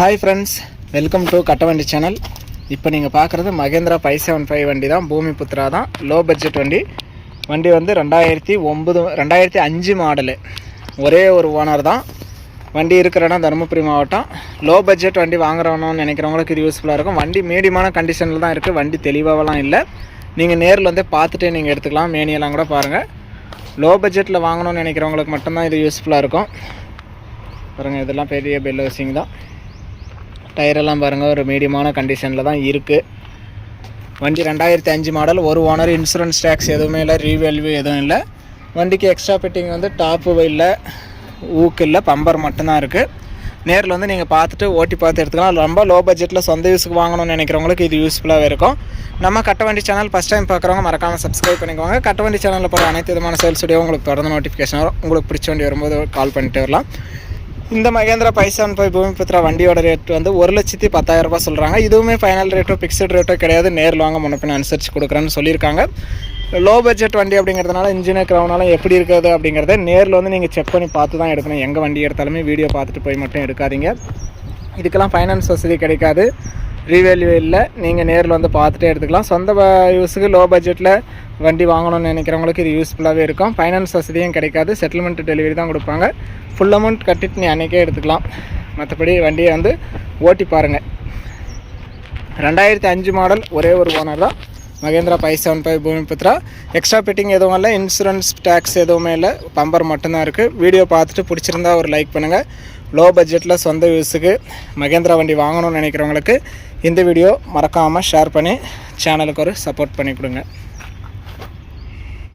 Hi friends welcome to கட்டவண்டி channel இப்போ நீங்கள் பார்க்குறது மகேந்திரா ஃபைவ் செவன் ஃபைவ் வண்டி தான் பூமி புத்ரா தான் லோ பட்ஜெட் வண்டி. வண்டி வந்து ரெண்டாயிரத்தி ஒம்பது ரெண்டாயிரத்தி அஞ்சு மாடலு ஒரே ஒரு ஓனர் தான். வண்டி இருக்கிற இடம் தருமபுரி மாவட்டம். லோ பட்ஜெட் வண்டி வாங்குறவணும்னு நினைக்கிறவங்களுக்கு இது யூஸ்ஃபுல்லாக இருக்கும். வண்டி மீடியமான கண்டிஷனில் தான் இருக்குது வண்டி தெளிவாகலாம் இல்லை. நீங்கள் நேரில் வந்து பார்த்துட்டே நீங்கள் எடுத்துக்கலாம். மேனியெல்லாம் கூட பாருங்கள் லோ பட்ஜெட்டில் வாங்கணும்னு நினைக்கிறவங்களுக்கு மட்டும்தான் இது யூஸ்ஃபுல்லாக இருக்கும். பாருங்கள் இதெல்லாம் பெரிய பெல் ஹவுசிங் தான். டயரெல்லாம் பாருங்கள் ஒரு மீடியமான கண்டிஷனில் தான் இருக்குது வண்டி ரெண்டாயிரத்தி அஞ்சு மாடல் ஒரு ஓனர் இன்சூரன்ஸ் டேக்ஸ் எதுவுமே இல்லை ரீவேல்யூ எதுவும் இல்லை. வண்டிக்கு எக்ஸ்ட்ரா ஃபிட்டிங் வந்து டாப்பு இல்லை ஊக்கு இல்லை பம்பர் மட்டும்தான் இருக்குது நேரில் வந்து நீங்கள் பார்த்துட்டு ஓட்டி பார்த்து எடுத்துக்கலாம். ரொம்ப லோ பட்ஜெட்டில் சொந்த யூஸுக்கு வாங்கணும்னு நினைக்கிறவங்களுக்கு இது யூஸ்ஃபுல்லாக இருக்கும். நம்ம கட்டவண்டி சேனல் ஃபஸ்ட் டைம் பார்க்குறவங்க மறக்காமல் சப்ஸ்கிரைப் பண்ணிக்கோங்க. கட்டவண்டி சேனலில் போகிற அனைத்து விதமான சேல்ஸ் உங்களுக்கு தொடர்ந்து நோட்டிஃபிகேஷன் வரும். உங்களுக்கு பிடிச்ச வண்டி வரும்போது கால் பண்ணிட்டு வரலாம். இந்த Mahindra five seven five Bhoomiputra வண்டியோட ரேட் வந்து ஒரு லட்சத்தி பத்தாயிரம் ரூபாய் சொல்கிறாங்க இதுவுமே ஃபைனல் ரேட்டோ ஃபிக்ஸ்டு ரேட்டோ கிடையாது. நேரில் வாங்க முன்னப்பின் அனுசரித்து கொடுக்குறேன்னு சொல்லியிருக்காங்க. லோ பட்ஜெட் வண்டி அப்படிங்கிறதுனால இன்ஜினியர் கிரௌனாலும் எப்படி இருக்குது அப்படிங்கிறத நேரில் வந்து நீங்கள் செக் பண்ணி பார்த்து தான் எடுக்கணும். எங்கே வண்டி எடுத்தாலுமே வீடியோ பார்த்துட்டு போய் மட்டும் எடுக்காதீங்க. இதுக்கெல்லாம் ஃபைனான்ஸ் வசதி கிடைக்காது. ரீவேல்யூ இல்லை. நீங்கள் நேரில் வந்து பார்த்துட்டே எடுத்துக்கலாம். சொந்த யூஸுக்கு லோ பட்ஜெட்டில் வண்டி வாங்கணும்னு நினைக்கிறவங்களுக்கு இது யூஸ்ஃபுல்லாகவே இருக்கும். ஃபைனான்ஸ் வசதியும் கிடைக்காது. செட்டில்மெண்ட் டெலிவரி தான் கொடுப்பாங்க. ஃபுல் அமௌண்ட் கட்டிட்டு நீ அன்றைக்கே எடுத்துக்கலாம். மற்றபடி வண்டியை வந்து ஓட்டி பாருங்கள் ரெண்டாயிரத்தி அஞ்சு மாடல் ஒரே ஒரு ஓனர் தான். Mahindra five seven five Bhoomiputra extra fitting எதுவும் இல்லை இன்சூரன்ஸ் டேக்ஸ் எதுவுமே இல்லை. பம்பர் மட்டும்தான் இருக்குது வீடியோ பார்த்துட்டு பிடிச்சிருந்தா ஒரு லைக் பண்ணுங்கள் லோ பட்ஜெட்டில் சொந்த யூஸுக்கு மகேந்திரா வண்டி வாங்கணும்னு நினைக்கிறவங்களுக்கு இந்த வீடியோ மறக்காமல் ஷேர் பண்ணி சேனலுக்கு ஒரு சப்போர்ட் பண்ணி கொடுங்க.